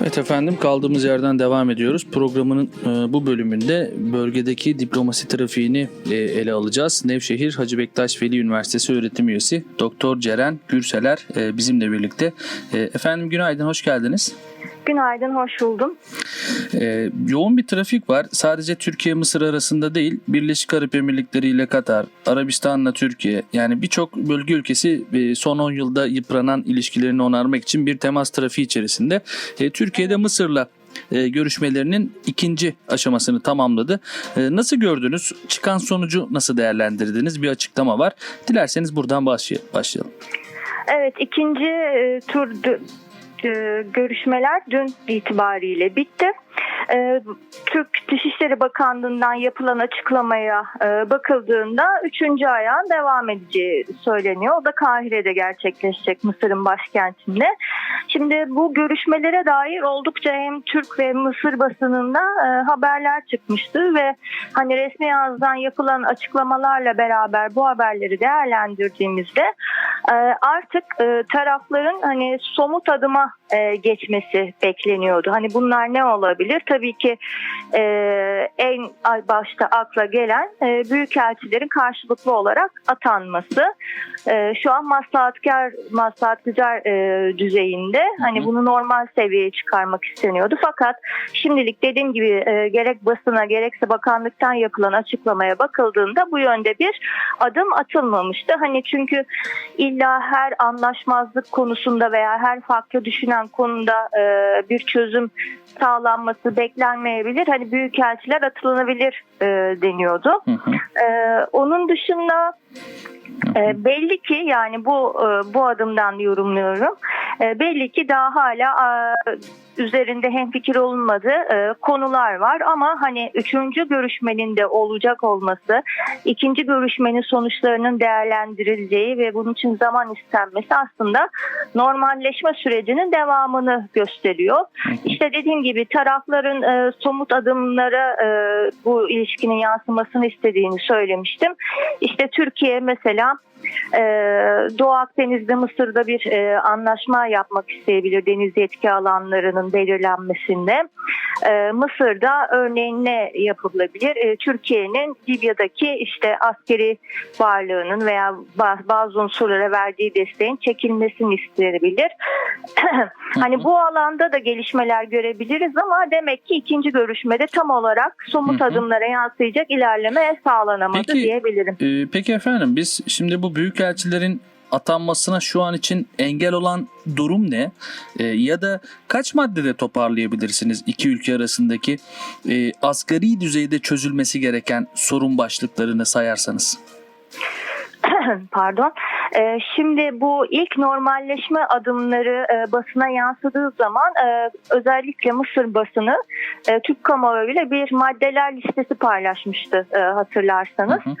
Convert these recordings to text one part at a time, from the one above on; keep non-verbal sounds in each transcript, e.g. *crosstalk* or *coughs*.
Evet efendim kaldığımız yerden devam ediyoruz. Programın e, bu bölümünde bölgedeki diplomasi trafiğini e, ele alacağız. Nevşehir Hacı Bektaş Veli Üniversitesi öğretim üyesi Doktor Ceren Gürseler e, bizimle birlikte. E, efendim günaydın, hoş geldiniz. Günaydın, hoş buldum. E, yoğun bir trafik var. Sadece Türkiye-Mısır arasında değil, Birleşik Arap Emirlikleri ile Katar, Arabistan'la Türkiye yani birçok bölge ülkesi e, son 10 yılda yıpranan ilişkilerini onarmak için bir temas trafiği içerisinde. E, Türkiye'de Mısır'la e, görüşmelerinin ikinci aşamasını tamamladı. E, nasıl gördünüz? Çıkan sonucu nasıl değerlendirdiniz? Bir açıklama var. Dilerseniz buradan başlay- başlayalım. Evet, ikinci e, tur e, görüşmeler dün itibariyle bitti. E, Türk Dışişleri Bakanlığı'ndan yapılan açıklamaya e, bakıldığında üçüncü ayağın devam edeceği söyleniyor. O da Kahire'de gerçekleşecek Mısır'ın başkentinde. Şimdi bu görüşmelere dair oldukça hem Türk ve Mısır basınında e, haberler çıkmıştı ve hani resmi ağızdan yapılan açıklamalarla beraber bu haberleri değerlendirdiğimizde e, artık e, tarafların hani somut adıma e, geçmesi bekleniyordu. Hani bunlar ne olabilir? Tabii ki e, en başta akla gelen e, büyükelçilerin karşılıklı olarak atanması. E, şu an maslahatkar, maslahatgüzar e, düzeyinde. Hani bunu normal seviyeye çıkarmak isteniyordu. Fakat şimdilik dediğim gibi e, gerek basına gerekse bakanlıktan yapılan açıklamaya bakıldığında bu yönde bir adım atılmamıştı. Hani çünkü illa her anlaşmazlık konusunda veya her farklı düşünen konuda e, bir çözüm sağlanması beklenmeyebilir. Hani büyükelçiler atılınabilir e, deniyordu. Hı hı. Ee, onun dışında e, belli ki yani bu e, bu adımdan yorumluyorum. E, belli ki daha hala e, üzerinde hemfikir olunmadığı e, konular var ama hani üçüncü görüşmenin de olacak olması, ikinci görüşmenin sonuçlarının değerlendirileceği ve bunun için zaman istenmesi aslında normalleşme sürecinin devamını gösteriyor. İşte dediğim gibi tarafların e, somut adımlara e, bu ilişkinin yansımasını istediğini söylemiştim. İşte Türkiye mesela e, Doğu Akdeniz'de Mısır'da bir e, anlaşma yapmak isteyebilir deniz yetki alanlarının belirlenmesinde. E, Mısır'da örneğin ne yapılabilir? E, Türkiye'nin Libya'daki işte askeri varlığının veya ba- bazı unsurlara verdiği desteğin çekilmesini isteyebilir. *clears throat* hani bu alanda da gelişmeler görebiliriz ama demek ki ikinci görüşmede tam olarak somut adımlara yansıyacak ilerleme sağlanamadı Peki, diyebilirim. Ee, peki efendim biz şimdi bu büyükelçilerin atanmasına şu an için engel olan durum ne? Ee, ya da kaç maddede toparlayabilirsiniz iki ülke arasındaki e, asgari düzeyde çözülmesi gereken sorun başlıklarını sayarsanız? *clears throat* Pardon. Ee, şimdi bu ilk normalleşme adımları e, basına yansıdığı zaman e, özellikle Mısır basını e, Türk kamuoyuyla bir maddeler listesi paylaşmıştı e, hatırlarsanız. Hı hı.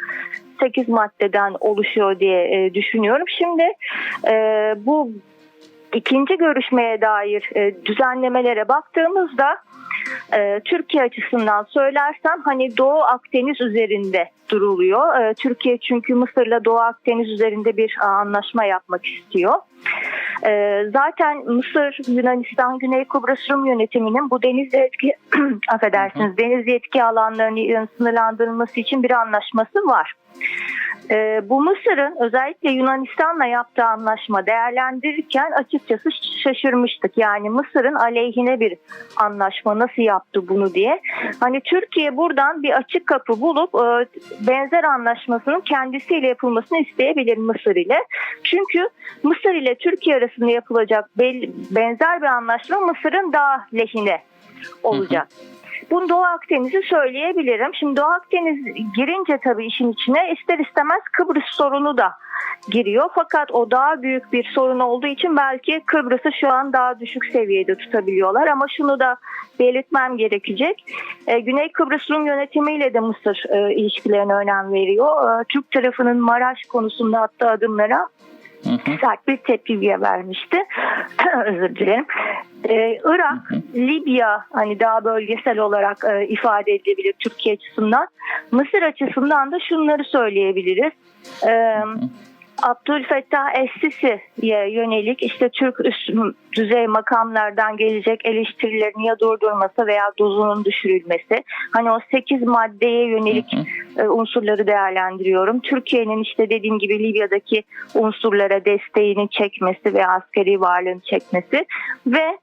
8 maddeden oluşuyor diye e, düşünüyorum. Şimdi e, bu ikinci görüşmeye dair e, düzenlemelere baktığımızda e, Türkiye açısından söylersem hani Doğu Akdeniz üzerinde duruluyor. E, Türkiye çünkü Mısır'la Doğu Akdeniz üzerinde bir a, anlaşma yapmak istiyor. E, zaten Mısır, Yunanistan, Güney Kıbrıs Rum yönetiminin bu deniz yetki *clears throat* affedersiniz deniz yetki alanlarının sınırlandırılması için bir anlaşması var. Ee, bu Mısır'ın özellikle Yunanistan'la yaptığı anlaşma değerlendirirken açıkçası şaşırmıştık. Yani Mısır'ın aleyhine bir anlaşma nasıl yaptı bunu diye. Hani Türkiye buradan bir açık kapı bulup e, benzer anlaşmasının kendisiyle yapılmasını isteyebilir Mısır ile. Çünkü Mısır ile Türkiye arasında yapılacak benzer bir anlaşma Mısır'ın daha lehine olacak. Bunu Doğu Akdeniz'i söyleyebilirim. Şimdi Doğu Akdeniz girince tabii işin içine ister istemez Kıbrıs sorunu da giriyor. Fakat o daha büyük bir sorun olduğu için belki Kıbrıs'ı şu an daha düşük seviyede tutabiliyorlar. Ama şunu da belirtmem gerekecek. Ee, Güney Kıbrıs Rum yönetimiyle de Mısır e, ilişkilerine önem veriyor. Ee, Türk tarafının Maraş konusunda attığı adımlara Hı hı. sert bir tepki vermişti. *clears throat* Özür dilerim. Ee, Irak, Libya hani daha bölgesel olarak e, ifade edilebilir Türkiye açısından. Mısır açısından da şunları söyleyebiliriz. Ee, Abdülfettah Es-Sisi'ye yönelik işte Türk üst düzey makamlardan gelecek eleştirilerin ya durdurması veya dozunun düşürülmesi. Hani o 8 maddeye yönelik Hı e, unsurları değerlendiriyorum. Türkiye'nin işte dediğim gibi Libya'daki unsurlara desteğini çekmesi ve askeri varlığını çekmesi ve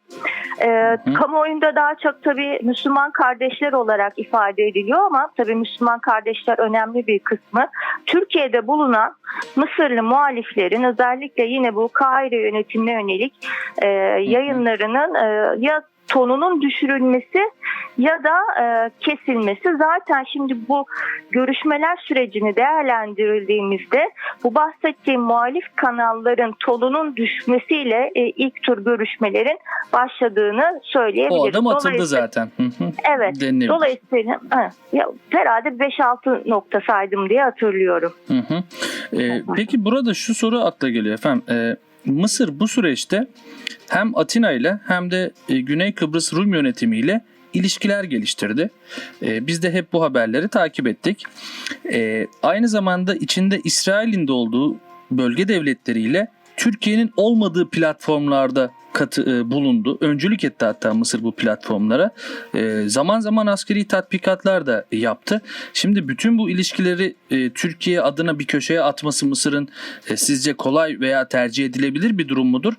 e, kamuoyunda daha çok tabii Müslüman kardeşler olarak ifade ediliyor ama tabii Müslüman kardeşler önemli bir kısmı. Türkiye'de bulunan Mısırlı muhaliflerin özellikle yine bu Kahire yönetimine yönelik e, yayınlarının e, ya tonunun düşürülmesi ya da e, kesilmesi zaten şimdi bu görüşmeler sürecini değerlendirildiğimizde bu bahsettiğim muhalif kanalların tonunun düşmesiyle e, ilk tur görüşmelerin başladığını söyleyebiliriz. O adım atıldı zaten. Evet. Denilebilir. Dolayısıyla ha, ya, herhalde 5-6 nokta saydım diye hatırlıyorum. Hı hı. Ee, peki burada şu soru akla geliyor efendim. Ee, Mısır bu süreçte hem Atina ile hem de e, Güney Kıbrıs Rum yönetimiyle ilişkiler geliştirdi. Ee, biz de hep bu haberleri takip ettik. Ee, aynı zamanda içinde İsrail'in de olduğu bölge devletleriyle Türkiye'nin olmadığı platformlarda katı, e, bulundu. Öncülük etti hatta Mısır bu platformlara. E, zaman zaman askeri tatbikatlar da yaptı. Şimdi bütün bu ilişkileri e, Türkiye adına bir köşeye atması Mısır'ın e, sizce kolay veya tercih edilebilir bir durum mudur?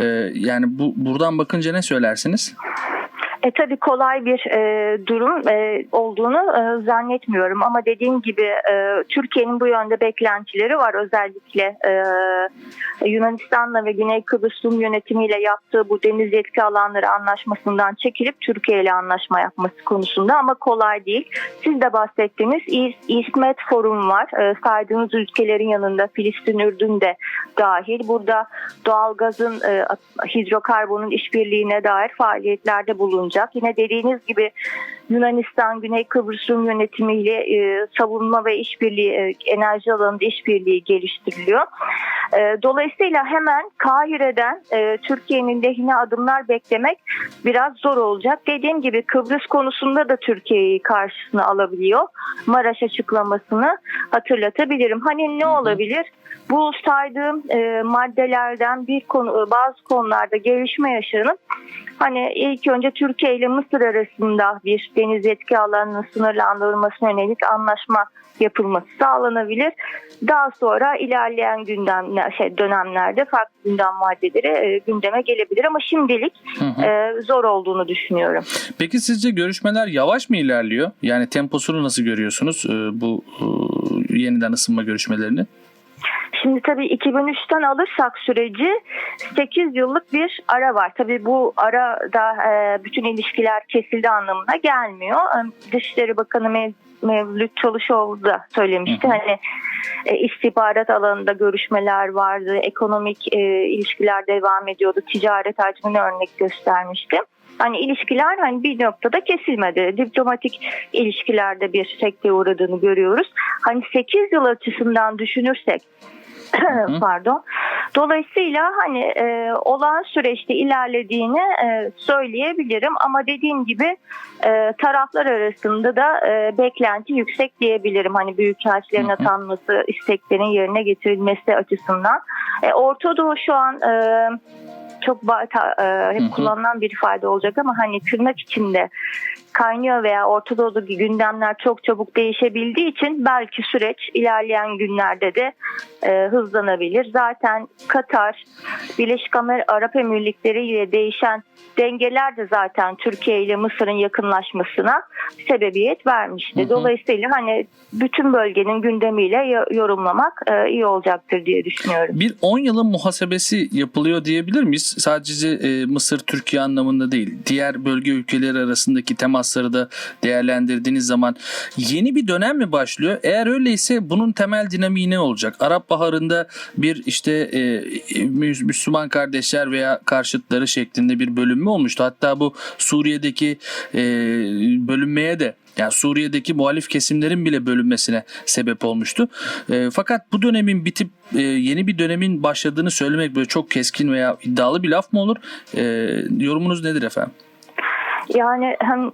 E, yani bu buradan bakınca ne söylersiniz? E tabii kolay bir e, durum e, olduğunu e, zannetmiyorum ama dediğim gibi e, Türkiye'nin bu yönde beklentileri var. Özellikle e, Yunanistan'la ve Güney Kıbrıs Rum yönetimiyle yaptığı bu deniz yetki alanları anlaşmasından çekilip Türkiye ile anlaşma yapması konusunda ama kolay değil. Siz de bahsettiğiniz İs- İsmet Forum var. E, saydığınız ülkelerin yanında Filistin, Ürdün de dahil. Burada doğalgazın, e, hidrokarbonun işbirliğine dair faaliyetlerde bulunacak. Yine dediğiniz gibi Yunanistan, Güney Kıbrıs Rum yönetimiyle e, savunma ve işbirliği, e, enerji alanında işbirliği geliştiriliyor. E, dolayısıyla hemen Kahire'den e, Türkiye'nin lehine adımlar beklemek biraz zor olacak. Dediğim gibi Kıbrıs konusunda da Türkiye'yi karşısına alabiliyor. Maraş açıklamasını hatırlatabilirim. Hani ne olabilir? Bu saydığım e, maddelerden bir konu, bazı konularda gelişme yaşanıp Hani ilk önce Türkiye ile Mısır arasında bir deniz yetki alanının sınırlandırılmasına yönelik anlaşma yapılması sağlanabilir. Daha sonra ilerleyen gündemler, şey, dönemlerde farklı gündem maddeleri e, gündeme gelebilir ama şimdilik Hı hı. e, zor olduğunu düşünüyorum. Peki sizce görüşmeler yavaş mı ilerliyor? Yani temposunu nasıl görüyorsunuz e, bu e, yeniden ısınma görüşmelerini? Şimdi tabii 2003'ten alırsak süreci 8 yıllık bir ara var. Tabii bu arada e, bütün ilişkiler kesildi anlamına gelmiyor. Dışişleri Bakanı Mev- Mevlüt Çavuşoğlu da söylemişti. Hı hı. Hani e, istihbarat alanında görüşmeler vardı, ekonomik e, ilişkiler devam ediyordu, ticaret hacmini örnek göstermişti. Hani ilişkiler hani bir noktada kesilmedi. Diplomatik ilişkilerde bir sekteye uğradığını görüyoruz. Hani 8 yıl açısından düşünürsek *clears throat* pardon. Dolayısıyla hani e, olağan süreçte ilerlediğini e, söyleyebilirim ama dediğim gibi e, taraflar arasında da e, beklenti yüksek diyebilirim. Hani büyükelçilerin atanması, isteklerin yerine getirilmesi açısından. E, Orta Doğu şu an e, çok e, hep kullanılan bir ifade olacak ama hani tırnak içinde kaynıyor veya Orta Doğu'daki gündemler çok çabuk değişebildiği için belki süreç ilerleyen günlerde de e, hızlanabilir. Zaten Katar, Birleşik Arap Emirlikleri ile değişen dengeler de zaten Türkiye ile Mısır'ın yakınlaşmasına sebebiyet vermişti. Hı hı. Dolayısıyla hani bütün bölgenin gündemiyle yo- yorumlamak e, iyi olacaktır diye düşünüyorum. Bir 10 yılın muhasebesi yapılıyor diyebilir miyiz? Sadece e, Mısır, Türkiye anlamında değil. Diğer bölge ülkeleri arasındaki temasları da değerlendirdiğiniz zaman yeni bir dönem mi başlıyor? Eğer öyleyse bunun temel dinamiği ne olacak? Arap Baharı'nda bir işte e, Mü- Müslüman kardeşler veya karşıtları şeklinde bir bölünme olmuştu. Hatta bu Suriye'deki e, bölünmeye de yani Suriye'deki muhalif kesimlerin bile bölünmesine sebep olmuştu. E, fakat bu dönemin bitip e, yeni bir dönemin başladığını söylemek böyle çok keskin veya iddialı bir laf mı olur? E, yorumunuz nedir efendim? Yani hem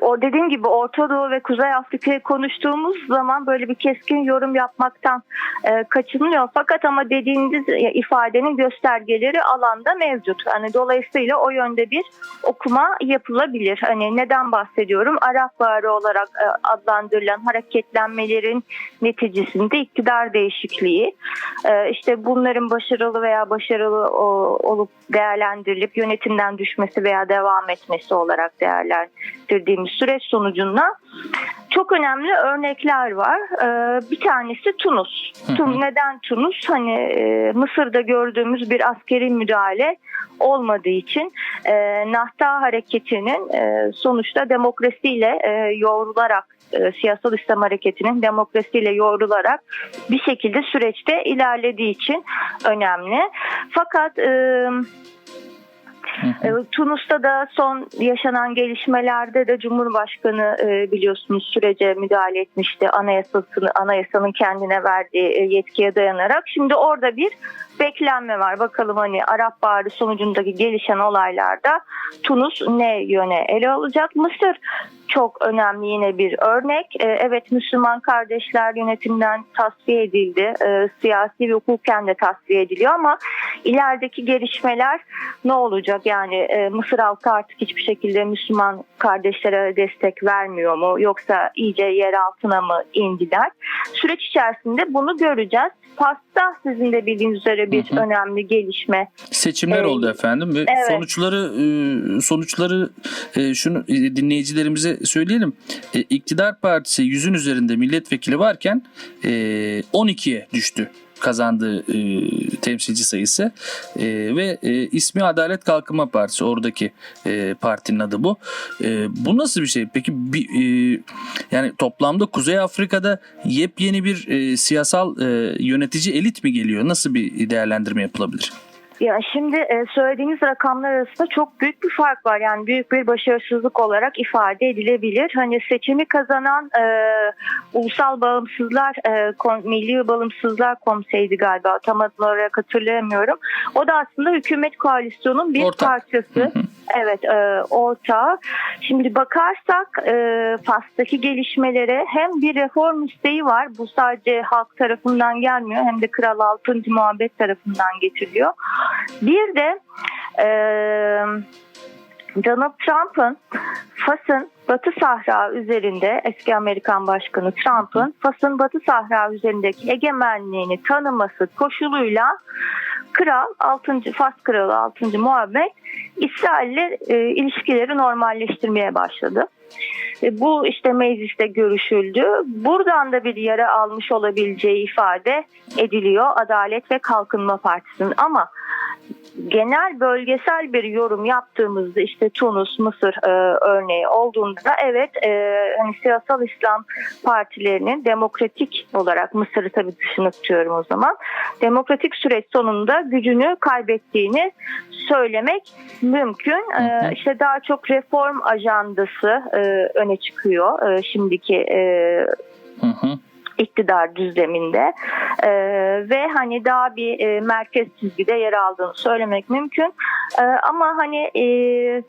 o dediğim gibi Orta Doğu ve Kuzey Afrika'yı konuştuğumuz zaman böyle bir keskin yorum yapmaktan e, kaçınılıyor. Fakat ama dediğiniz e, ifadenin göstergeleri alanda mevcut. Yani dolayısıyla o yönde bir okuma yapılabilir. Hani neden bahsediyorum? Arap Baharı olarak e, adlandırılan hareketlenmelerin neticesinde iktidar değişikliği, e, işte bunların başarılı veya başarılı o- olup değerlendirilip yönetimden düşmesi veya devam etmesi olarak değerlendirdiğimiz süreç sonucunda çok önemli örnekler var. Ee, bir tanesi Tunus. Tun- neden Tunus? Hani e, Mısır'da gördüğümüz bir askeri müdahale olmadığı için e, Nahta hareketinin e, sonuçta demokrasiyle e, yoğrularak e, siyasal İslam hareketinin demokrasiyle yoğrularak bir şekilde süreçte ilerlediği için önemli. Fakat e, hı. E, Tunus'ta da son yaşanan gelişmelerde de Cumhurbaşkanı e, biliyorsunuz sürece müdahale etmişti anayasasını anayasanın kendine verdiği e, yetkiye dayanarak. Şimdi orada bir beklenme var. Bakalım hani Arap Baharı sonucundaki gelişen olaylarda Tunus ne yöne ele alacak? Mısır çok önemli yine bir örnek. E, evet Müslüman kardeşler yönetimden tasfiye edildi. E, siyasi ve hukuken de tasfiye ediliyor ama ilerideki gelişmeler ne olacak? Yani e, Mısır halkı artık hiçbir şekilde Müslüman kardeşlere destek vermiyor mu? Yoksa iyice yer altına mı indiler? Süreç içerisinde bunu göreceğiz. Fas'ta sizin de bildiğiniz üzere bir Hı hı. önemli gelişme Seçimler Evet. oldu efendim ve Evet. sonuçları sonuçları şunu dinleyicilerimize söyleyelim. E, İktidar Partisi yüzün üzerinde milletvekili varken e, 12'ye düştü kazandığı e, temsilci sayısı E, ve e, ismi Adalet Kalkınma Partisi oradaki e, partinin adı bu. E, bu nasıl bir şey? Peki bir, e, yani toplamda Kuzey Afrika'da yepyeni bir e, siyasal e, yönetici elit mi geliyor? Nasıl bir değerlendirme yapılabilir? Ya şimdi e, söylediğiniz rakamlar arasında çok büyük bir fark var. Yani büyük bir başarısızlık olarak ifade edilebilir. Hani seçimi kazanan e, Ulusal Bağımsızlar e, Kon- Milli Bağımsızlar Konseyi'ydi galiba. Tam adını olarak hatırlayamıyorum. O da aslında hükümet koalisyonun bir Ortak. parçası. Hı hı. Evet, e, ortağı. Şimdi bakarsak e, Fas'taki gelişmelere hem bir reform isteği var. Bu sadece halk tarafından gelmiyor hem de Kral 6. Muhabbet tarafından getiriliyor. Bir de e, Donald Trump'ın Fas'ın Batı Sahra üzerinde eski Amerikan Başkanı Trump'ın Fas'ın Batı Sahra üzerindeki egemenliğini tanıması koşuluyla Kral 6. Fas Kralı 6. Muhammed İsrail'le e, ilişkileri normalleştirmeye başladı. E, bu işte mecliste görüşüldü. Buradan da bir yara almış olabileceği ifade ediliyor Adalet ve Kalkınma Partisi'nin ama genel bölgesel bir yorum yaptığımızda işte Tunus, Mısır e, örneği olduğunda da evet e, hani siyasal İslam partilerinin demokratik olarak Mısır'ı tabii dışına tutuyorum o zaman demokratik süreç sonunda gücünü kaybettiğini söylemek mümkün. E, işte daha çok reform ajandası e, öne çıkıyor e, şimdiki e, Hı hı. İktidar düzleminde Ee, ve hani daha bir e, merkez çizgide yer aldığını söylemek mümkün. Ee, ama hani e,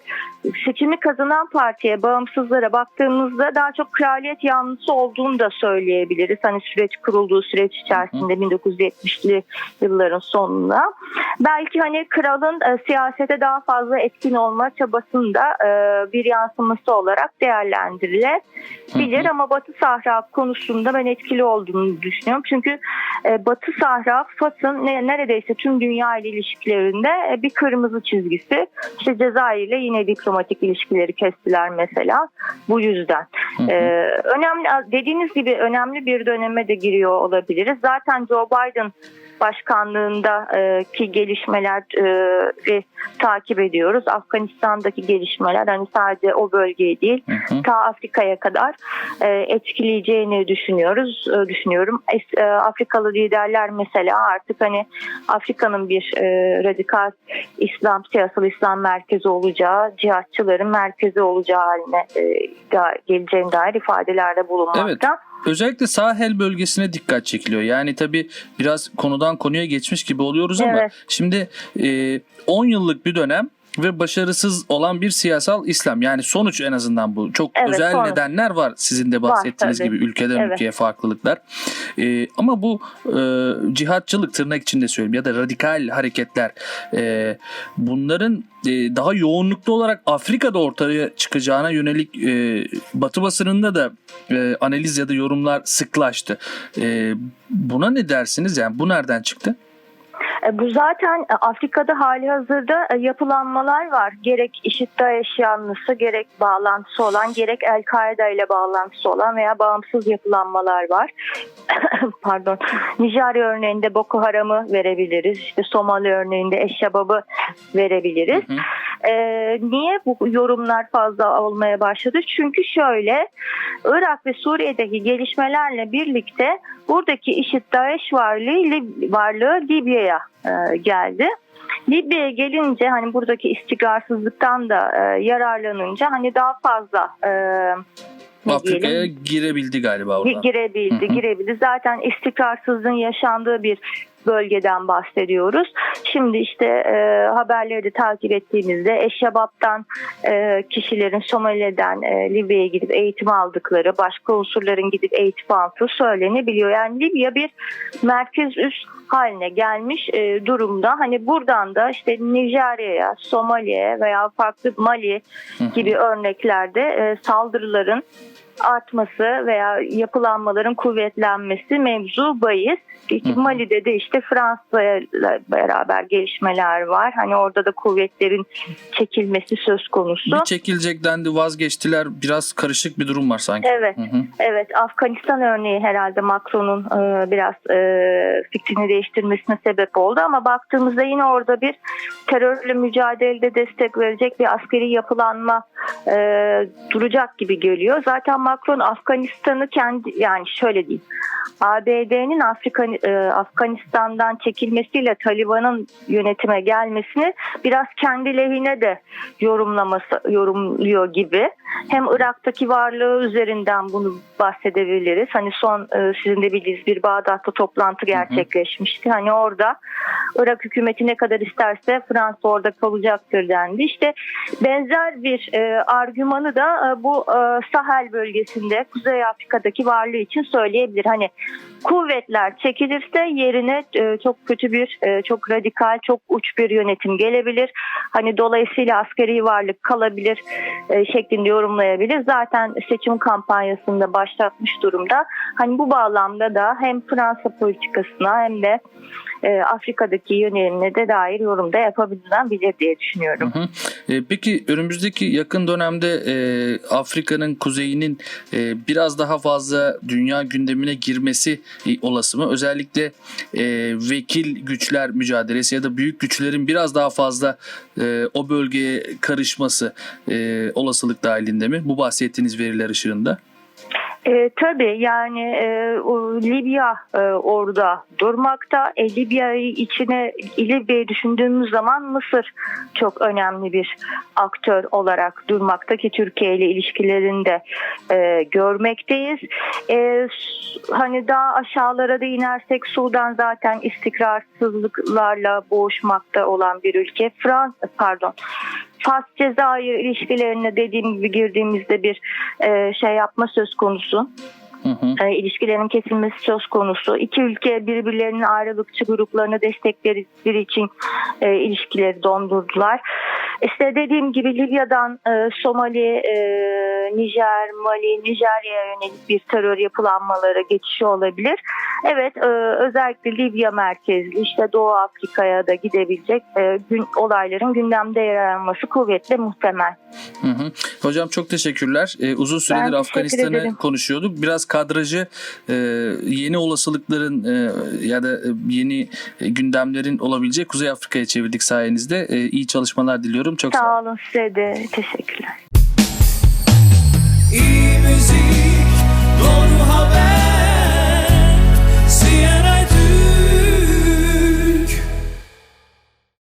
seçimi kazanan partiye, bağımsızlara baktığımızda daha çok kraliyet yanlısı olduğunu da söyleyebiliriz. Hani süreç kurulduğu süreç içerisinde 1970'li yılların sonunda. Belki hani kralın e, siyasete daha fazla etkin olma çabasında e, bir yansıması olarak değerlendirilebilir. Ama Batı Sahra konusunda ben etkili olduğunu düşünüyorum. Çünkü e, Batı Sahra, Fas'ın ne, neredeyse tüm dünya ile ilişkilerinde e, bir kırmızı çizgisi. İşte Cezayir ile yine diplomatik ilişkileri kestiler mesela bu yüzden. Hı hı. Ee, önemli dediğiniz gibi önemli bir döneme de giriyor olabiliriz. Zaten Joe Biden başkanlığındaki gelişmeleri takip ediyoruz. Afganistan'daki gelişmeler hani sadece o bölgeyi değil Hı hı. ta Afrika'ya kadar e, etkileyeceğini düşünüyoruz. E, düşünüyorum. E, Afrikalı liderler mesela artık hani Afrika'nın bir e, radikal İslam siyasal İslam merkezi olacağı, cihatçıların merkezi olacağı haline e, geleceğine dair ifadelerde bulunmakta. Özellikle Sahel bölgesine dikkat çekiliyor. Yani tabii biraz konudan konuya geçmiş gibi oluyoruz ama Evet. şimdi e, 10 yıllık bir dönem ve başarısız olan bir siyasal İslam. Yani sonuç en azından bu. Çok Evet, özel sonuç. nedenler var sizin de bahsettiğiniz tabii. gibi ülkeden Evet. ülkeye farklılıklar. Ee, ama bu e, cihatçılık tırnak içinde söyleyeyim ya da radikal hareketler e, bunların e, daha yoğunluklu olarak Afrika'da ortaya çıkacağına yönelik e, Batı basınında da e, analiz ya da yorumlar sıklaştı. E, buna ne dersiniz? Yani bu nereden çıktı? E, Bu zaten e, Afrika'da hali hazırda e, yapılanmalar var. Gerek IŞİD DAEŞ yanlısı, gerek bağlantısı olan, gerek El-Kaide ile bağlantısı olan veya bağımsız yapılanmalar var. *coughs* Pardon. Nijerya örneğinde Boko Haram'ı verebiliriz. İşte Somali örneğinde Eşşabab'ı verebiliriz. Hı hı. Ee, niye bu yorumlar fazla olmaya başladı? Çünkü şöyle Irak ve Suriye'deki gelişmelerle birlikte buradaki IŞİD DAEŞ varlığı, varlığı Libya'ya e, geldi. Libya'ya gelince hani buradaki istikrarsızlıktan da e, yararlanınca hani daha fazla e, Afrika'ya girebildi galiba orada. girebildi, Hı hı. girebildi. Zaten istikrarsızlığın yaşandığı bir bölgeden bahsediyoruz. Şimdi işte e, haberleri de takip ettiğimizde Eşşabap'tan e, kişilerin Somali'den e, Libya'ya gidip eğitim aldıkları, başka unsurların gidip eğitim aldığı söylenebiliyor. Yani Libya bir merkez üs haline gelmiş e, durumda. Hani buradan da işte Nijerya'ya, Somali'ye veya farklı Mali gibi örneklerde e, saldırıların artması veya yapılanmaların kuvvetlenmesi mevzu bahis. Mali'de de işte Fransa'yla beraber gelişmeler var. Hani orada da kuvvetlerin çekilmesi söz konusu. Bir çekilecek dendi vazgeçtiler. Biraz karışık bir durum var sanki. Evet. Hı hı. Evet, Afganistan örneği herhalde Macron'un e, biraz e, fikrini değiştirmesine sebep oldu ama baktığımızda yine orada bir terörle mücadelede destek verecek bir askeri yapılanma e, duracak gibi geliyor. Zaten Macron Afganistan'ı kendi yani şöyle diyeyim. ABD'nin Afrika, e, Afganistan'dan çekilmesiyle Taliban'ın yönetime gelmesini biraz kendi lehine de yorumlaması yorumluyor gibi. Hem Irak'taki varlığı üzerinden bunu bahsedebiliriz. Hani son e, sizin de bildiğiniz bir Bağdat'ta toplantı gerçekleşmişti. Hani orada Irak hükümeti ne kadar isterse Fransa orada kalacaktır dendi. İşte benzer bir e, argümanı da bu Sahel bölgesinde Kuzey Afrika'daki varlığı için söyleyebilir. Hani kuvvetler çekilirse yerine e, çok kötü bir, e, çok radikal, çok uç bir yönetim gelebilir. Hani dolayısıyla askeri varlık kalabilir e, şeklinde yorumlayabilir. Zaten seçim kampanyasında başlatmış durumda. Hani bu bağlamda da hem Fransa politikasına hem de Afrika'daki yönelimine de dair yorum da yapabilir diye düşünüyorum. Hı hı. E, peki önümüzdeki yakın dönemde e, Afrika'nın kuzeyinin e, biraz daha fazla dünya gündemine girmesi e, olası mı? Özellikle e, vekil güçler mücadelesi ya da büyük güçlerin biraz daha fazla e, o bölgeye karışması e, olasılık dahilinde mi? Bu bahsettiğiniz veriler ışığında. E, tabii yani e, Libya e, orada durmakta. E, Libya'yı içine Libya'yı düşündüğümüz zaman Mısır çok önemli bir aktör olarak durmakta ki Türkiye ile ilişkilerini de e, görmekteyiz. E, hani daha aşağılara da inersek Sudan zaten istikrarsızlıklarla boğuşmakta olan bir ülke. Fransa pardon Fas Cezayir ilişkilerine dediğim gibi girdiğimizde bir e, şey yapma söz konusu. Hı hı. E, ilişkilerin kesilmesi söz konusu. İki ülke birbirlerinin ayrılıkçı gruplarını destekledikleri için e, ilişkileri dondurdular. İşte dediğim gibi Libya'dan e, Somali, e, Nijer, Mali, Nijerya'ya yönelik bir terör yapılanmaları geçişi olabilir. Evet e, özellikle Libya merkezli işte Doğu Afrika'ya da gidebilecek e, gün, olayların gündemde yer alması kuvvetle muhtemel. Hı hı. Hocam çok teşekkürler. Ee, uzun süredir Afganistan'ı konuşuyorduk. Biraz kadrajı e, yeni olasılıkların e, ya da e, yeni gündemlerin olabileceği Kuzey Afrika'ya çevirdik sayenizde. E, iyi çalışmalar diliyorum. Çok sağ, sağ olun. Size de teşekkürler. İyi müzik, doğru haber.